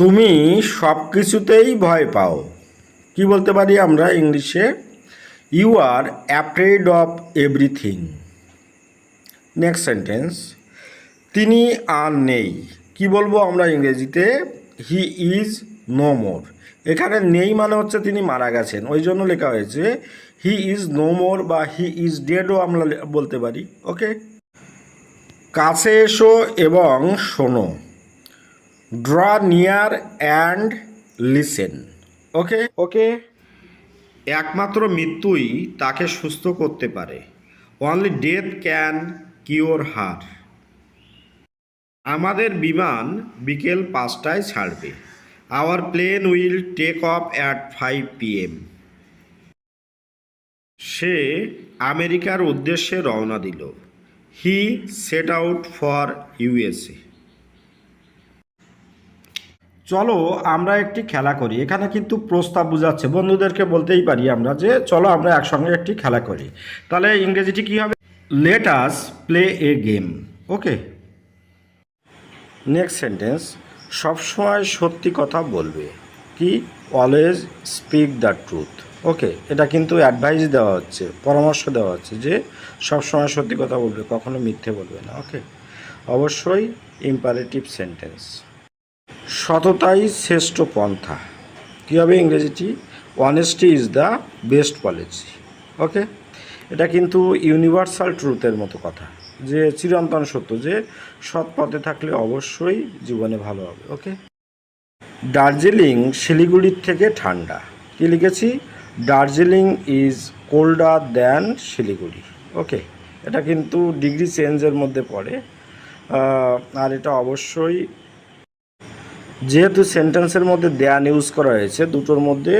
তুমি সব কিছুতেই ভয় পাও। কি বলতে পারি আমরা ইংলিশে? You are afraid of everything next sentence তিনি আর নেই। কি বলব আমরা ইংরেজিতে? হি ইজ নো মোর এখানে নেই মানে হচ্ছে তিনি মারা গেছেন। ওই জন্য লেখা হয়েছে হি ইজ নো মোর বা হি ইজ ডেডও আমরা বলতে পারি। ওকে কাছে এসো এবং শোনো। Draw near and listen okay okay একমাত্র মৃত্যুই তাকে সুস্থ করতে পারে। Only death can cure her আমাদের বিমান বিকেল পাঁচটায় ছাড়বে। Our plane will take off at five PM সে আমেরিকার উদ্দেশ্যে রওনা দিল। He set out for USA চলো আমরা একটি খেলা করি। এখানে কিন্তু প্রস্তাব বোঝাচ্ছে। বন্ধুদেরকে বলতেই পারি আমরা যে, চলো আমরা একসঙ্গে একটি খেলা করি। তাহলে ইংরেজিটি কী হবে? Let us play a game okay next sentence সবসময় সত্যি কথা বলবে। কি? Always speak the truth okay এটা কিন্তু অ্যাডভাইস দেওয়া হচ্ছে, পরামর্শ দেওয়া হচ্ছে যে সবসময় সত্যি কথা বলবে, কখনো মিথ্যে বলবে না। ওকে অবশ্যই ইম্পারেটিভ সেন্টেন্স সততাই শ্রেষ্ঠ পন্থা। কী হবে ইংরেজিটি? Honesty is the best policy okay এটা কিন্তু ইউনিভার্সাল ট্রুথের মতো কথা। যে চিরন্তন সত্য, যে সৎ পথে থাকলে অবশ্যই জীবনে ভালো হবে। ওকে দার্জিলিং শিলিগুড়ির থেকে ঠান্ডা। কি লিখেছি? Darjeeling is colder than Siliguri. Okay এটা কিন্তু ডিগ্রি চেঞ্জের মধ্যে পড়ে। আর এটা অবশ্যই যেহেতু সেন্টেন্সের মধ্যে দেয়ান ইউজ করা হয়েছে, দুটোর মধ্যে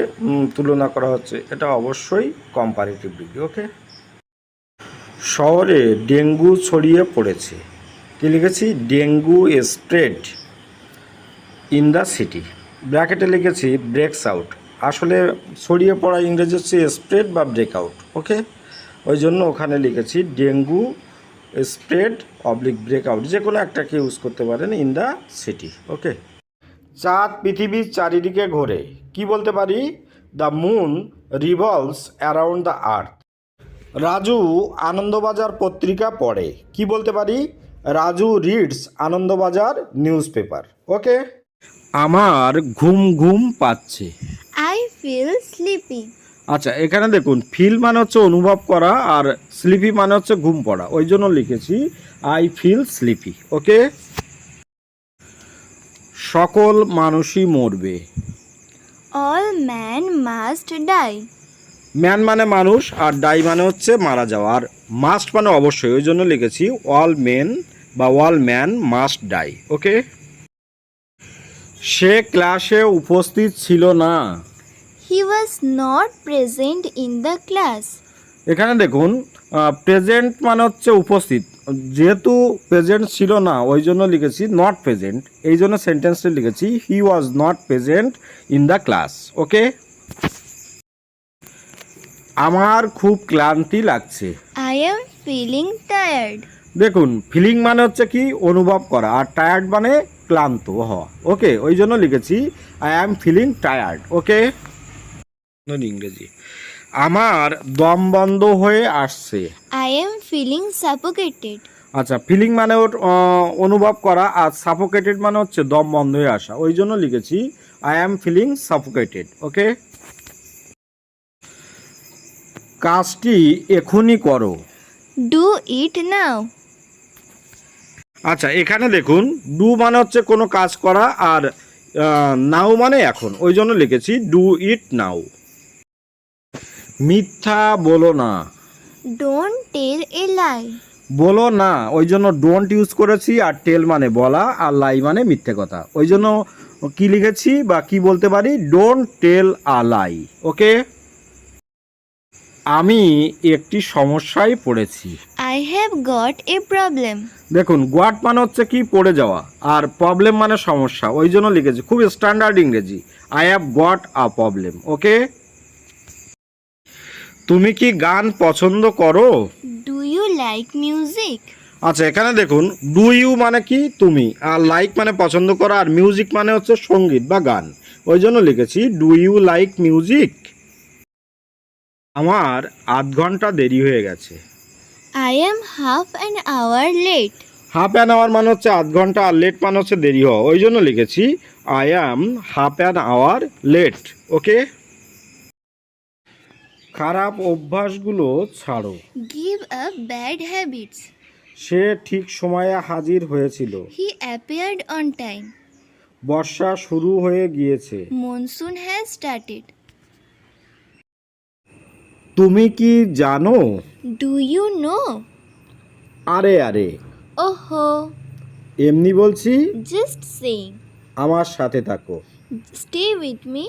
তুলনা করা হচ্ছে। এটা অবশ্যই কম্পারেটিভ ডিগ্রি ওকে শহরে ডেঙ্গু ছড়িয়ে পড়েছে। কি লিখেছি? Dengue spread in the city ব্র্যাকেটে লিখেছি ব্রেকস আউট আসলে ছড়িয়ে পড়া ইংরেজি হচ্ছে স্প্রেড বা ব্রেকআউট ওকে ওই জন্য ওখানে লিখেছি, ডেঙ্গু স্প্রেড অবলিক ব্রেকআউট যে কোনো একটাকে ইউজ করতে পারেন ইন দ্য সিটি ওকে চাঁদ পৃথিবীর চারিদিকে ঘোরে। কি বলতে পারি? The moon revolves around the earth Raju Anandabazar Patrika পড়ে। কি বলতে পারি? Raju reads Anandabazar newspaper okay আমার ঘুম ঘুম পাচ্ছে। আই ফিল স্লিপি আচ্ছা এখানে দেখুন ফিল মানে হচ্ছে অনুভব করা আর স্লিপি মানে হচ্ছে ঘুম পড়া। ওই জন্য লিখেছি আই ফিল স্লিপি ওকে সকল মানুষই মরবে। All man must die man মানে মানুষ আর ডাই মানে হচ্ছে মারা যাওয়া। আর মাস্ট মানে অবশ্যই ওই জন্য লিখেছি অল মেন বা all man must die okay সে ক্লাসে উপস্থিত ছিল না। He was not present in the class এখানে দেখুন প্রেজেন্ট মানে হচ্ছে উপস্থিত। যেহেতু প্রেজেন্ট ছিল না ওই জন্য লিখেছি নট প্রেজেন্ট এই জন্য সেন্টেন্সটা লিখেছি he was not present in the class okay আমার খুব ক্লান্তি লাগছে। I am feeling tired. দেখুন ফিলিং মানে হচ্ছে কি অনুভব করা আর টায়ার্ড মানে ক্লান্ত হওয়া ওকে ওই জন্য লিখেছি I am feeling tired okay ইংরেজি। আমার দম বন্ধ হয়ে আসছে। I am feeling suffocated. আচ্ছা ফিলিং মানে ওর, অনুভব করা আর সাফোকেটেড মানে হচ্ছে দম বন্ধ হয়ে আসা। ওই জন্য লিখেছি I am feeling suffocated okay কাজটি এখনই করো। ডু ইট নাও আচ্ছা এখানে দেখুন ডু মানে হচ্ছে কোনো কাজ করা আর নাও মানে এখন। ওই জন্য লিখেছি ডু ইট নাও মিথ্যা বলো না। Don't টেল এ লাই বলো না। ওই জন্য ডোন্ট ইউজ করেছি আর টেল মানে বলা আর লাই মানে মিথ্যে কথা। ওই জন্য কি লিখেছি বা কি বলতে পারি? ডোন্ট টেল আ লাই ওকে আমি একটি সমস্যায় পড়েছি। I have got a problem. দেখুন গোয়াট মানে হচ্ছে কি? পড়ে যাওয়া। আর প্রবলেম মানে সমস্যা। ওই জন্য লিখেছি। খুব স্ট্যান্ডার্ড ইংরেজি। I have got a problem okay তুমি কি গান পছন্দ করো? ডু ইউ লাইক মিউজিক আচ্ছা এখানে দেখুন ডু ইউ মানে কি তুমি? আর লাইক মানে পছন্দ করা আর মিউজিক মানে হচ্ছে সংগীত বা গান। ওই জন্য লিখেছি ডু ইউ লাইক মিউজিক আমার আধ ঘণ্টা দেরি হয়ে গেছে। I am half an hour late half an hour মানে হচ্ছে আধ ঘণ্টা আর লেট মানে হচ্ছে দেরি হওয়া। ওই জন্য লিখেছি I am half an hour late okay খারাপ অভ্যাসগুলো ছাড়ো। গিভ আপ ব্যাড হ্যাবিটস সে ঠিক সময়ে হাজির হয়েছিল। হি অ্যাপিয়ার্ড অন টাইম বর্ষা শুরু হয়ে গিয়েছে। মনসুন হ্যাজ স্টার্টেড তুমি কি জানো? ডু ইউ নো আরে আরে। ওহ। এমনি বলছি? জাস্ট সেইং আমার সাথে থাকো। Stay with me